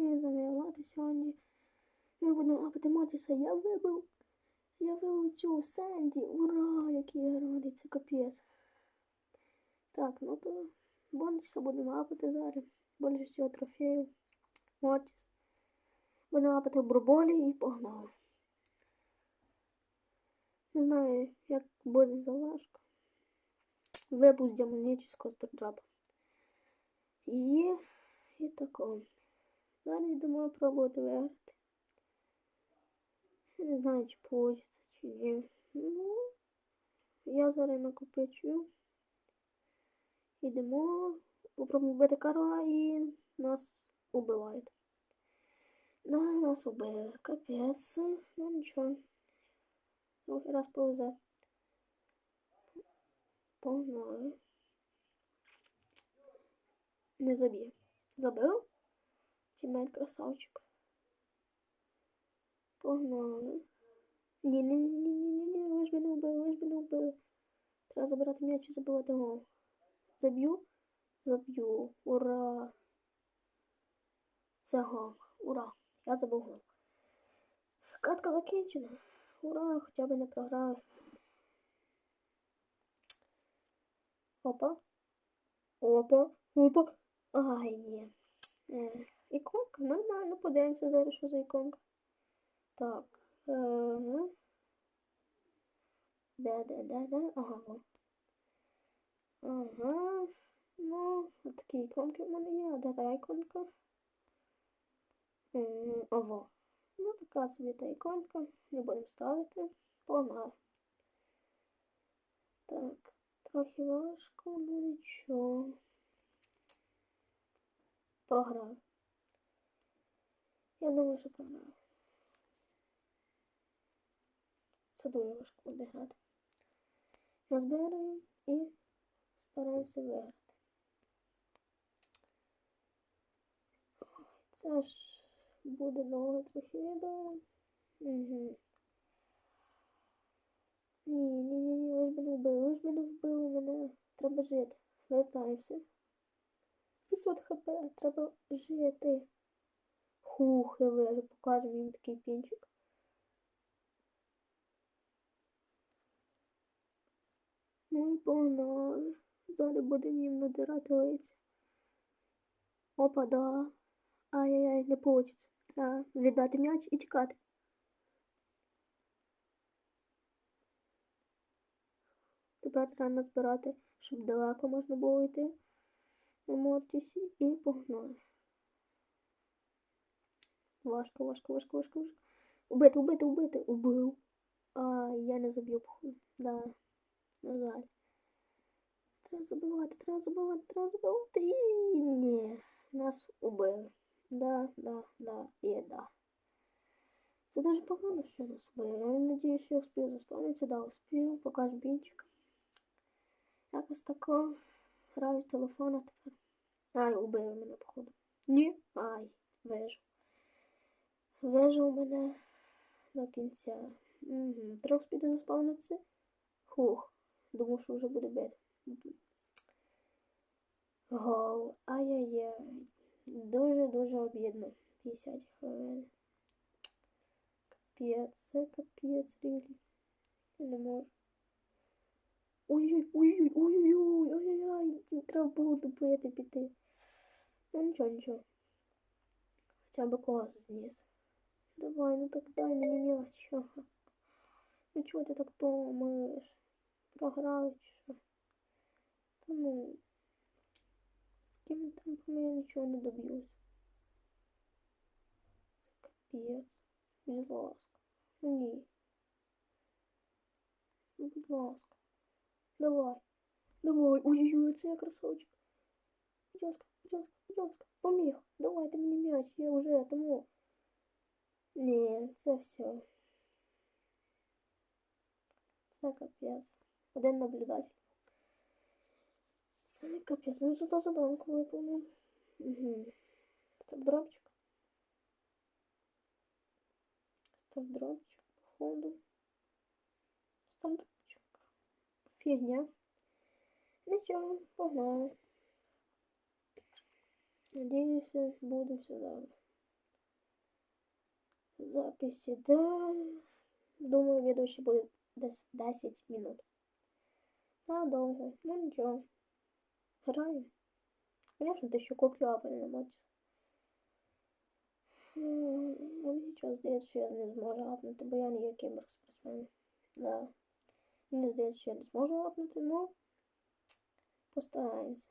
Привіт, з вами Влад, сьогодні ми будемо лапати Я вибив, я вибив цю Сенді. Ура, який я радий, це капець. Так, ну то Мортіса будемо лапати зараз. Більше всього трофеїв. Мортіс. Будемо лапати в бурболі і погнали. Не знаю, як буде залажка. Випуск демонічного стардрапа. Є і такого. Зараз йдемо пробувати виграти. Не знаю, чи вийде, чи ні. Ну, я зараз накопичу. Йдемо, попробуємо вбити Карла і нас убивають. Да, нас убили. Капець. Ну нічого. Другий раз повезе. Погнали. Не заб'є. Забив? Тімейт красавчик. Погнали. Ні, ні, ні, ні, ні, ні, ви ж мене вбили, ви ж мене вбили. Треба забирати м'яч і забивати гол. Заб'ю? Заб'ю. Ура! Це гол. Ура! Я забив гол. Катка закінчена. Ура, хоча б не програли. Опа. Опа. Опа. Ай, ні. Іконка, нормально, подивимося зараз, що за іконка. Так. Ага. Де? Ага. Ага. Ну, от такі іконки в мене є. А де та іконка? Е, Ого. Ну, така собі та іконка. Не будемо ставити. Погнали. Так, трохи важко, ну нічого. Програв. Я думаю, що програв. Це дуже важко буде грати. Назбираємо і стараємося виграти. Це ж буде довго трохи відео. Угу. Ні, ні, ні, ні, ви ж мене вбили, ви ж мене вбили, мене треба жити. Вертаємося. 500 хп, треба жити. Хух, я вижу, покажемо їм такий пінчик. Ну і погнали. Зараз будемо їм надирати лиця. Опа, да. Ай-яй-яй, не вийде. Треба віддати м'яч і тікати. Тепер треба назбирати, щоб далеко можна було йти на Мортісі і погнали. Важко, важко, важко, важко, важко. Убити, убити, убити. Убив. А, я не заб'ю, походу. Да. На жаль. Треба забивати, треба забивати, треба забивати. І ні. Нас убили. Да, да, да, і да. Це дуже погано, що нас убили. Я надіюсь, що я успію заспавнитися. Да, успію. Покажу бінчик. Якось тако. Граю телефона тепер. Ай, убили мене, походу. Ні? Ай, вижу. Вижу мене до кінця. Угу. Треба спіти заспавнитися. Хух. Думав, що вже буде бити. Гол. Ай-яй-яй. Дуже-дуже обідно. 50 хвилин. Капець, це капець, рілі. Я не можу. Ой-ой, ой-ой, ой-ой, ой-ой-ой, треба було добити піти. Ну нічого, нічого. Хоча б когось зніс. Давай, ну так дай мені мелочь. Ага. Ну чого ти так думаєш? Програли чи що? Та ну. З такими темпами я нічого не доб'юсь. Це капець. Будь ласка. Ні. Будь ласка. Давай. Давай. Ой-ой-ой, це я красавчик. Будь ласка, будь ласка, будь ласка. Поміг. Давайте мені м'яч, я вже тому. Ні, це все. Це капець. Один наблюдатель. Це капець. Ну зато заданку виповнив. Угу. Стардропчик. Стардропчик, походу. Стардропчик. Фігня. Нічого, погнали. Надіюся, буде все добре. Запись іде. Думаю, відео ще буде десь 10 минут. А довго. Ну нічого. Граємо. Звісно, ти ще куплю апель на матч. Мені час здається, що я не зможу апнути, бо я не є кіберспортсмен. Да. Мені здається, що я не зможу апнути, ну постараємось.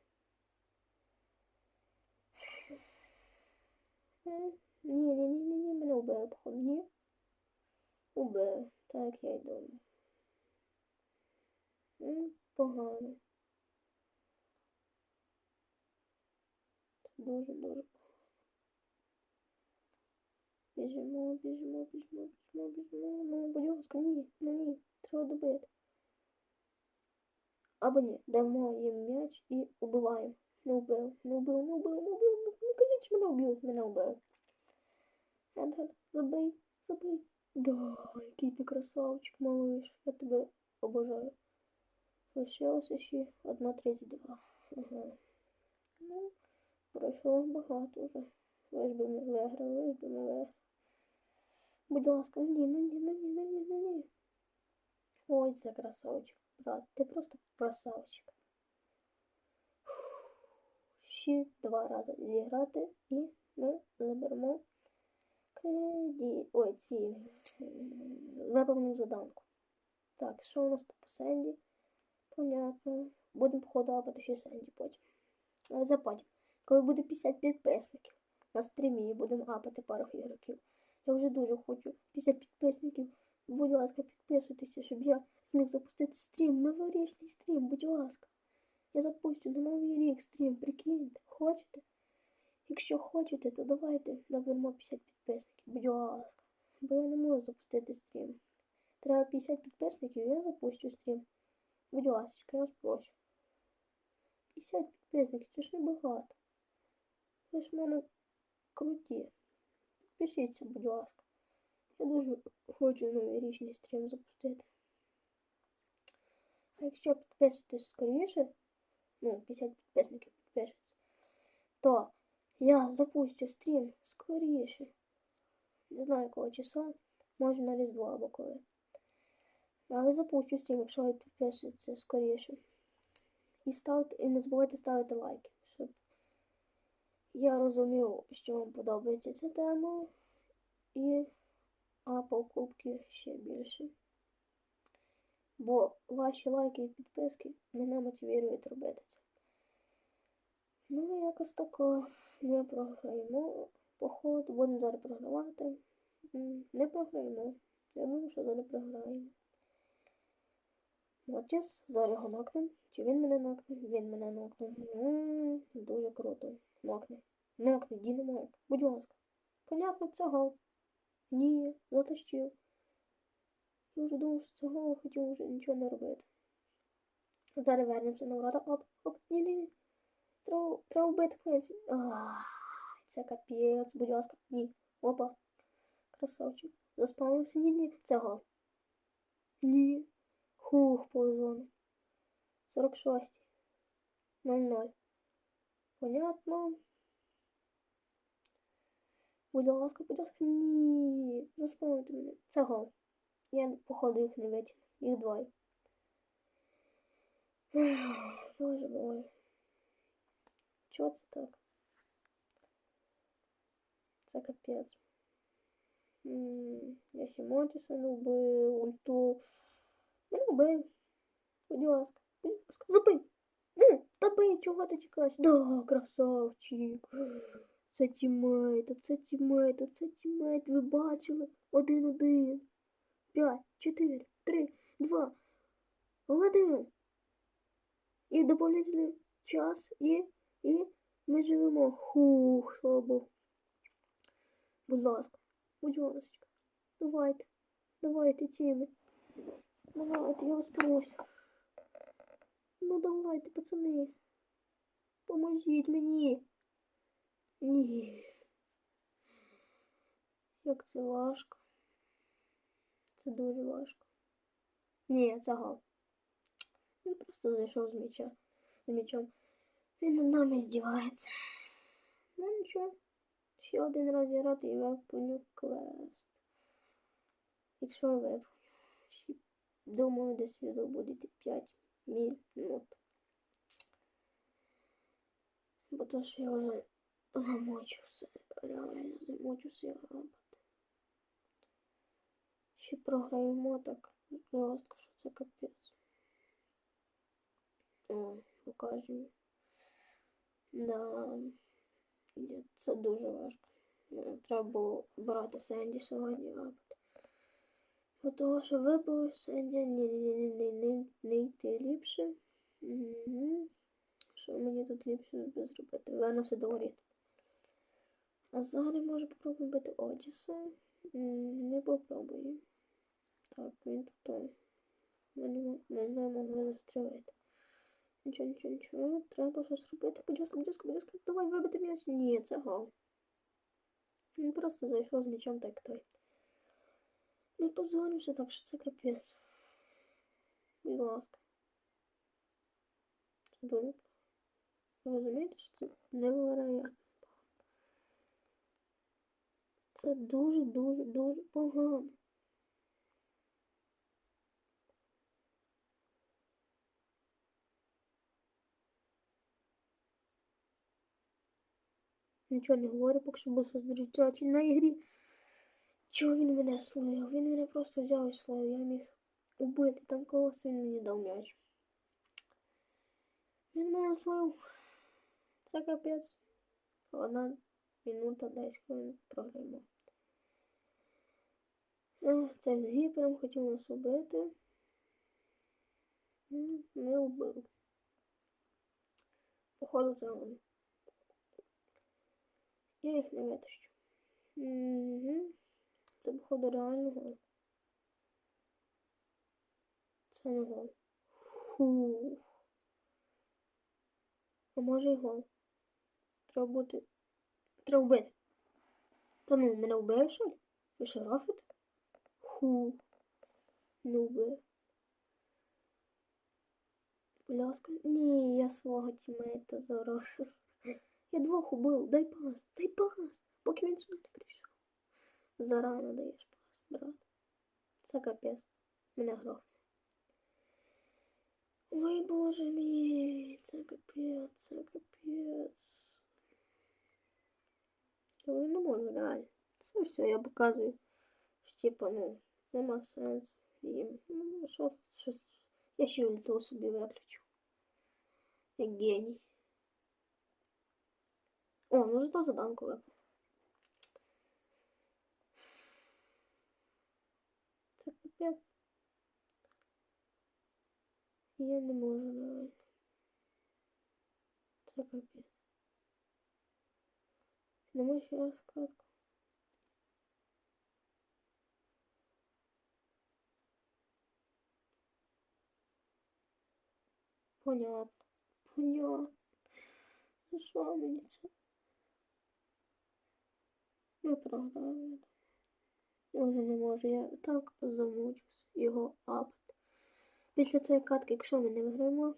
Ні, ні, ні, ні, ні, мене вбили, походу, ні. Убили, так я й думав. М, Погано. Це дуже-дуже. Біжимо, біжимо, біжимо, біжимо, біжимо. Ну, будь ласка, ні, ну ні, треба. Або ні, дамо їм м'яч і убиваємо. Не вбив, не вбив, не вбив, не вбив. Ну, що мене вб'ють, мене вбив. Ендгар, забий, забий. Да, який ти красавчик, малыш. Я тебе обожаю. Лишилося ще 1.32. Ага. Ну, пройшло багато вже. Лиш би ми виграли, лиш би ми виграли. Будь ласка, ні, ну ні, ну ні, ну ні, ну ні. Ой, це красавчик, брат. Ти просто красавчик. Ще два рази зіграти і ми заберемо кредит. Ой, ці м, заданку. Так, що у нас тут по Сенді? Понятно. Будемо походу апати ще Сенді потім. Але. Коли буде 50 підписників на стрімі будемо апати пару ігроків. Я вже дуже хочу 50 підписників. Будь ласка, підписуйтеся, щоб я зміг запустити стрім, новорічний стрім, будь ласка. Я запустю на новий рік стрім, прикиньте, хочете? Якщо хочете, то давайте наберемо 50 підписників, будь ласка. Бо я не можу запустити стрім. Треба 50 підписників, я запущу стрім. Будь ласка, я вас прошу. 50 підписників, це ж небагато. Ви ж в мене круті. Підпишіться, будь ласка. Я дуже хочу новорічний стрім запустити. А якщо підписуєтесь скоріше, ну, 50 підписників підпишеться, то я запустю стрім скоріше. Не знаю якого числа, може на Різдво або коли. Але запущу стрім, якщо ви підписуєтеся скоріше. І ставте, і не забувайте ставити лайки, щоб я розумів, що вам подобається ця тема. І а покупки ще більше. Бо ваші лайки і підписки мене мотивують робити це. Ну, якось тако ми програємо поход, будемо зараз програвати. Не програємо. Я думаю, що зараз програємо. Мочис, зараз його нокнем. Чи він мене нокне? Він мене нокне. Дуже круто. Нокне. Нокне, Дінамайк. Будь ласка. Понятно, це. Ні, затащив. Я вже думав, що це хотів вже нічого не робити. Зараз вернемося на врата. Оп, оп, ні, ні, ні. Треба, вбити клинці. Ай, це капець, будь ласка. Ні. Опа. Красавчик. Заспавнився. Ні, ні. Це гол. Ні. Хух, повезло. 46. 0-0. Понятно. Будь ласка, будь ласка, ні. Заспомните мене. Це гол. Я, походу, їх не витягну. Їх двоє. Боже, боже. Чого це так? Це капець. Я ще Мотіса не вбив, ульту. Мене вбив. Будь ласка, будь ласка, забий. Ну, та бий, чого ти чекаєш? Да, красавчик. Це тімейт, це тімейт, це тімейт. Ви бачили? Один-один. П'ять, чотири, три, два, один. І доповнительний час, і, і ми живемо. Хух, слава Богу. Будь ласка, будь ласка, давайте, давайте, тіми. Давайте, я вас прошу. Ну давайте, пацани. Поможіть мені. Ні. Як це важко. Це дуже важко. Ні, це гол. Він просто зайшов з м'яча. З м'ячом. Він над нами здівається. Ну нічого. Ще один раз зіграти і виповню квест. Якщо я виповню. Ще, Думаю, десь відео буде йти 5 минут. Бо то, що я вже замочився. Реально замочився я грабати. Ще програємо так жорстко, що це капець. О, покажемо. Да. Це дуже важко. Е, Треба було брати Сенді сьогодні. Бо того, що вибив Сенді, не йти ліпше. Що мені тут ліпше зробити? Вернуся до воріт. А зараз може попробуємо бити Одіса. Не попробую. Так, він тут. Мене, могли застрелити. Нічого, нічого, нічого. Треба щось робити. Будь ласка, будь ласка, будь ласка, давай вибити м'яч. Ні, це гол. Він просто зайшов з м'ячом так той. Ми позоримося, так що це капець. Будь ласка. Це дуже. Розумієте, що це невероятно. Це дуже, дуже, дуже погано. Нічого не говорю, поки що був сосредоточений на ігрі. Чого він мене слив? Він мене просто взяв і слив. Я міг убити там когось, він мені дав м'яч. Він мене слив. Це капець. Одна минута десь хвилин програємо. Е, Це з гіпером хотів нас убити. Не вбив. Походу це він. Я їх не витащу. Угу. Це, походу, реально гол. Це не гол. Фух. А може і гол. Треба бути. Треба вбити. Та ну, мене вбив, що ли? Ви що, рафите? Ху. Не вбив. Будь ласка. Ні, я свого тімейта зарафив. Я двох убив. Дай пас, дай пас, поки він сюди не прийшов. Зарано даєш пас, брат. Це капець. Мене грохне. Ой, боже мій, це капець, це капець. Я вже не можу реально. Це все, я показую. Що, типа, ну, нема сенсу їм. Ну, що, що, я ще ульту собі виключу. Як геній. О, ну зато заданку випав. Це капець. Я не можу реально. Це капець. Нема ще раз катку. Понятно. Понятно. За що мені? Ми програли. Я вже не можу, я так замучусь його апати. Після цієї катки, якщо ми не виграємо,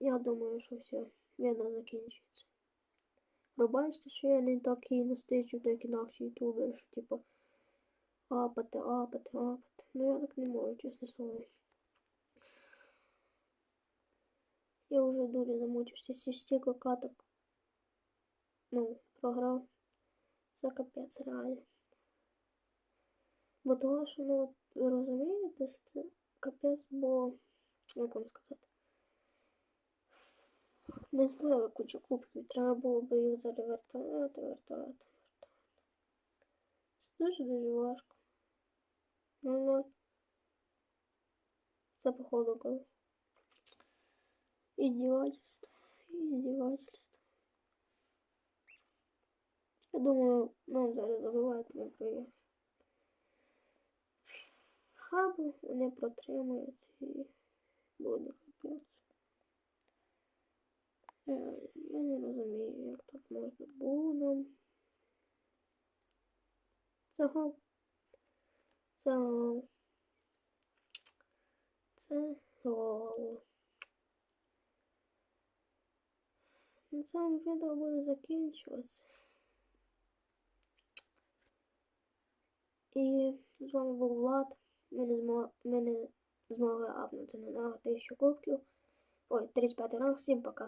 я думаю, що все, відео закінчується. Пробачте, що я не такий настичу, так інакше ютубер, що типу апати, апати, апати. Ну я так не можу, чесне слово. Я вже дуже замучився стільки каток. Ну, програв. Це капець реально. Бо того, що, ну, ви розумієте, що це капець, бо, як вам сказати, ми злили кучу кубків, треба було би їх зараз вертати, вертати, вертати. Це дуже-дуже важко. Ну, ну, це походу коли. Издевательство. Издевательство. Я думаю, нам зараз забивають ми проїхали. Хабу вони протримують і буде капець. Я не розумію, як так можна було гол. Це гол. Це гол. На цьому відео буде закінчуватися. І з вами був Влад. Ми не змогли, ми змогли апнути на нього 1000 кубків. Ой, 35 ранг. Всім пока.